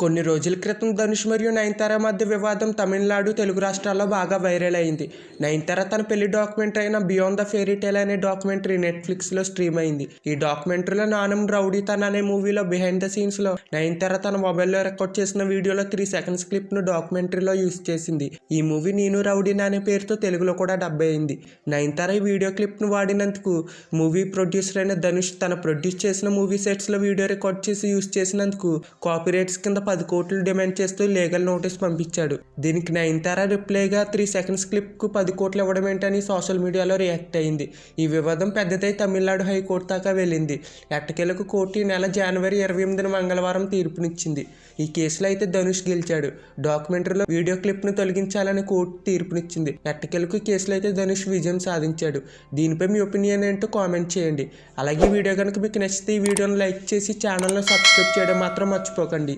కొన్ని రోజుల క్రితం ధనుష్ మరియు నయనతార మధ్య వివాదం తమిళనాడు తెలుగు రాష్ట్రాల్లో బాగా వైరల్ అయింది. నయనతార తన పెళ్ళి డాక్యుమెంటరీ అయిన బియాండ్ ద ఫెయిరీ అనే డాక్యుమెంటరీ నెట్ఫ్లిక్స్లో స్ట్రీమ్ అయింది. ఈ డాక్యుమెంటరీలో నానం రౌడీ తన అనే మూవీలో బిహైండ్ ద సీన్స్లో నయనతార తన మొబైల్లో రికార్డ్ చేసిన వీడియోలో త్రీ సెకండ్స్ క్లిప్ను డాక్యుమెంటరీలో యూస్ చేసింది. ఈ మూవీ నేను రౌడీని అనే పేరుతో తెలుగులో కూడా డబ్ అయింది. నయనతార ఈ వీడియో క్లిప్ను వాడినందుకు మూవీ ప్రొడ్యూసర్ అయిన ధనుష్ తన ప్రొడ్యూస్ చేసిన మూవీ సెట్స్లో వీడియో రికార్డ్ చేసి యూస్ చేసినందుకు కాపీరైట్స్ కింద పది కోట్లు డిమాండ్ చేస్తూ లీగల్ నోటీస్ పంపించాడు. దీనికి నయనతార రిప్లైగా త్రీ సెకండ్స్ క్లిప్కు పది కోట్లు ఇవ్వడం ఏంటని సోషల్ మీడియాలో రియాక్ట్ అయింది. ఈ వివాదం పెద్దదై తమిళనాడు హైకోర్టు దాకా వెళ్ళింది. ఎట్టకేలకు కోర్టు ఈ నెల జనవరి ఇరవై ఎనిమిదిన మంగళవారం తీర్పునిచ్చింది. ఈ కేసులో అయితే ధనుష్ గెలిచాడు. డాక్యుమెంటరీలో వీడియో క్లిప్ను తొలగించాలని కోర్టు తీర్పునిచ్చింది. ఎట్టకేలకు కేసులో అయితే ధనుష్ విజయం సాధించాడు. దీనిపై మీ ఒపీనియన్ ఏంటో కామెంట్ చేయండి. అలాగే వీడియో కనుక మీకు నచ్చితే ఈ వీడియోను లైక్ చేసి ఛానల్ను సబ్స్క్రైబ్ చేయడం మాత్రం మర్చిపోకండి.